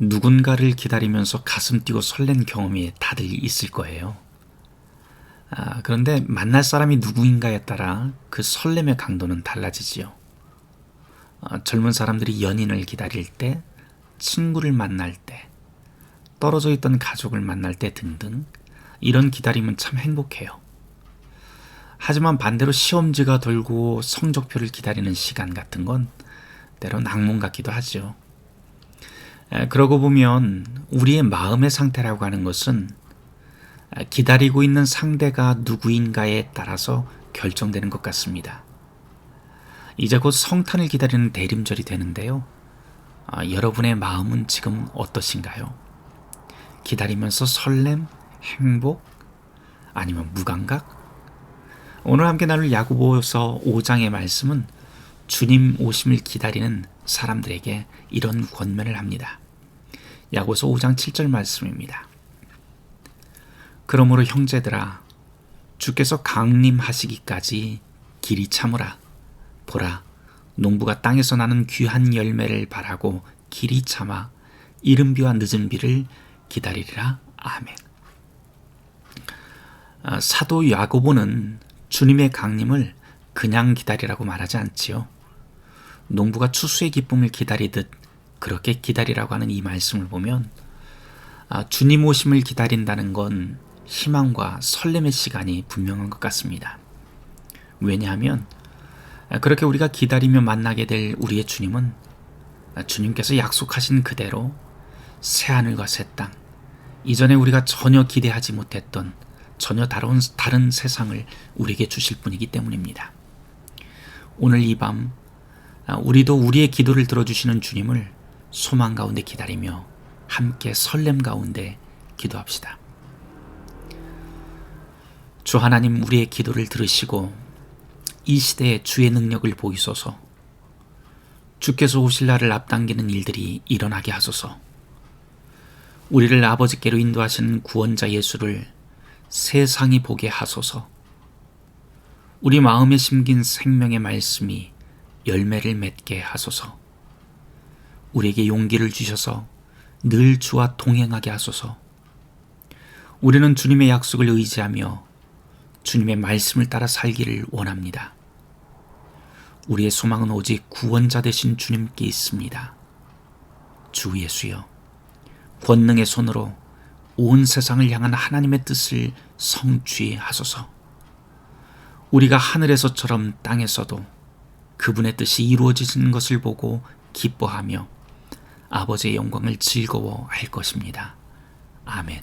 누군가를 기다리면서 가슴 뛰고 설렌 경험이 다들 있을 거예요. 아, 그런데 만날 사람이 누구인가에 따라 그 설렘의 강도는 달라지지요. 아, 젊은 사람들이 연인을 기다릴 때, 친구를 만날 때, 떨어져 있던 가족을 만날 때 등등 이런 기다림은 참 행복해요. 하지만 반대로 시험지가 돌고 성적표를 기다리는 시간 같은 건 때론 악몽 같기도 하죠. 그러고 보면 우리의 마음의 상태라고 하는 것은 기다리고 있는 상대가 누구인가에 따라서 결정되는 것 같습니다. 이제 곧 성탄을 기다리는 대림절이 되는데요. 아, 여러분의 마음은 지금 어떠신가요? 기다리면서 설렘, 행복, 아니면 무감각? 오늘 함께 나눌 야구보서 5장의 말씀은 주님 오심을 기다리는 사람들에게 이런 권면을 합니다. 야고서 5장 7절 말씀입니다. 그러므로 형제들아 주께서 강림하시기까지 길이 참으라 보라 농부가 땅에서 나는 귀한 열매를 바라고 길이 참아 이른 비와 늦은 비를 기다리리라 아멘. 아, 사도 야고보는 주님의 강림을 그냥 기다리라고 말하지 않지요. 농부가 추수의 기쁨을 기다리듯 그렇게 기다리라고 하는 이 말씀을 보면 아, 주님 오심을 기다린다는 건 희망과 설렘의 시간이 분명한 것 같습니다. 왜냐하면 그렇게 우리가 기다리며 만나게 될 우리의 주님은 주님께서 약속하신 그대로 새하늘과 새 땅, 이전에 우리가 전혀 기대하지 못했던 전혀 다른, 다른 세상을 우리에게 주실 분이기 때문입니다. 오늘 이 밤, 우리도 우리의 기도를 들어주시는 주님을 소망 가운데 기다리며 함께 설렘 가운데 기도합시다. 주 하나님 우리의 기도를 들으시고 이 시대에 주의 능력을 보이소서. 주께서 오실 날을 앞당기는 일들이 일어나게 하소서. 우리를 아버지께로 인도하시는 구원자 예수를 세상이 보게 하소서. 우리 마음에 심긴 생명의 말씀이 열매를 맺게 하소서 우리에게 용기를 주셔서 늘 주와 동행하게 하소서 우리는 주님의 약속을 의지하며 주님의 말씀을 따라 살기를 원합니다. 우리의 소망은 오직 구원자 되신 주님께 있습니다. 주 예수여, 권능의 손으로 온 세상을 향한 하나님의 뜻을 성취하소서. 우리가 하늘에서처럼 땅에서도 그분의 뜻이 이루어지는 것을 보고 기뻐하며 아버지의 영광을 즐거워할 것입니다. 아멘.